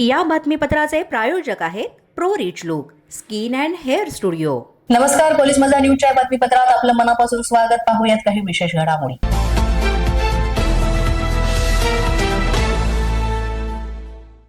या बातमीपत्राचे प्रायोजक आहेत pro rich look skin and hair studio. नमस्कार पोलीस मजा न्यूजच्या बातमीपत्रात आपलं मनापासून स्वागत. पाहूयात काही विशेष घडामोडी.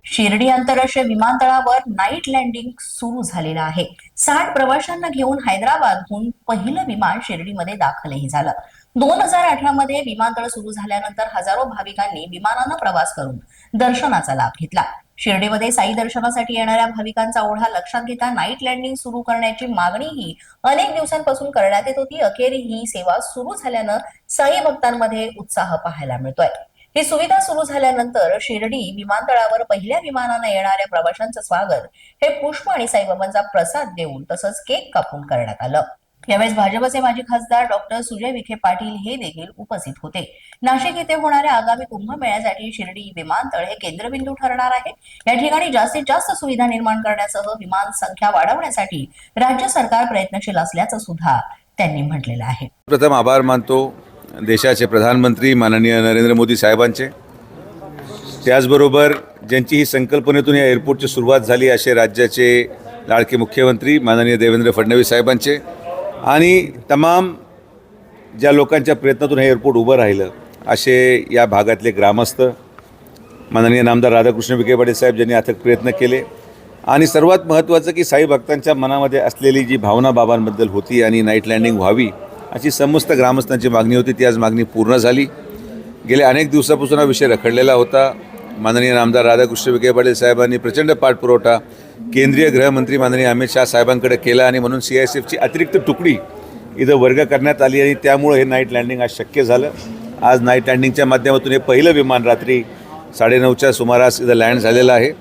शिर्डी आंतरराष्ट्रीय विमानतळावर नाईट लँडिंग सुरू झालेलं आहे. साठ प्रवाशांना घेऊन हैदराबादहून पहिलं विमान शिर्डीमध्ये दाखलही झालं. दोन हजार अठरा मध्ये विमानतळ सुरू झाल्यानंतर हजारो भाविकांनी विमानानं प्रवास करून दर्शनाचा लाभ घेतला. शिर्डीमध्ये साई दर्शनासाठी येणाऱ्या भाविकांचा ओढा लक्षात घेता नाईट लँडिंग सुरू करण्याची मागणीही अनेक दिवसांपासून करण्यात येत होती. अखेर ही सेवा सुरू झाल्यानं साई भक्तांमध्ये उत्साह पाहायला मिळतोय. ही सुविधा सुरू झाल्यानंतर शिर्डी विमानतळावर पहिल्या विमानानं येणाऱ्या प्रवाशांचं स्वागत हे पुष्प आणि साईबाबांचा प्रसाद देऊन तसंच केक कापून करण्यात आलं. यावेळेस भाजपचे माजी खासदार डॉक्टर सुजय विखे पाटील हे देखील उपस्थित होते. नाशिक येथे होणाऱ्या आगामी कुंभमेळ्यासाठी शिर्डी विमानतळ हे केंद्रबिंदू ठरणार आहे. या ठिकाणी जास्तीत जास्त सुविधा निर्माण करण्यासह विमान संख्या वाढवण्यासाठी राज्य सरकार प्रयत्नशील असल्याचं सुद्धा त्यांनी म्हटलेलं आहे. प्रथम आभार मानतो देशाचे प्रधानमंत्री माननीय नरेंद्र मोदी साहेबांचे. त्याचबरोबर ज्यांची ही संकल्पनेतून या एअरपोर्टची सुरुवात झाली असे राज्याचे लाडके मुख्यमंत्री माननीय देवेंद्र फडणवीस साहेबांचे. आणि तमाम ज्या लोकांच्या प्रयत्नातून हे एअरपोर्ट उभं राहिलं असे या भागातले ग्रामस्थ माननीय नामदार राधाकृष्ण विखे पाटील साहेब ज्यांनी अथक प्रयत्न केले. आणि सर्वात महत्त्वाचं की साई भक्तांच्या मनामध्ये असलेली जी भावना बाबांबद्दल होती आणि नाईट लँडिंग व्हावी अशी समस्त ग्रामस्थांची मागणी होती. ती आज मागणी पूर्ण झाली. गेल्या अनेक दिवसापासून हा विषय रखडलेला होता. माननीय आमदार राधाकृष्ण विखे पाटील साहेबांनी प्रचंड पाठपुरवठा केंद्रीय गृहमंत्री माननीय अमित शहा साहेबांकडे केला आणि म्हणून सी आय एस एफची अतिरिक्त तुकडी इथं वर्ग करण्यात आली आणि त्यामुळं हे नाईट लँडिंग आज शक्य झालं. आज नाईट लँडिंगच्या माध्यमातून हे पहिलं विमान रात्री साडेनऊच्या सुमारास इथं लँड झालेलं आहे.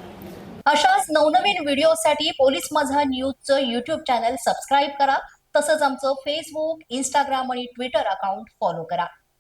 अशाच नवनवीन व्हिडिओसाठी पोलीस माझा न्यूजचं युट्यूब चॅनल सबस्क्राईब करा. तसंच आमचं फेसबुक इंस्टाग्राम आणि ट्विटर अकाउंट फॉलो करा.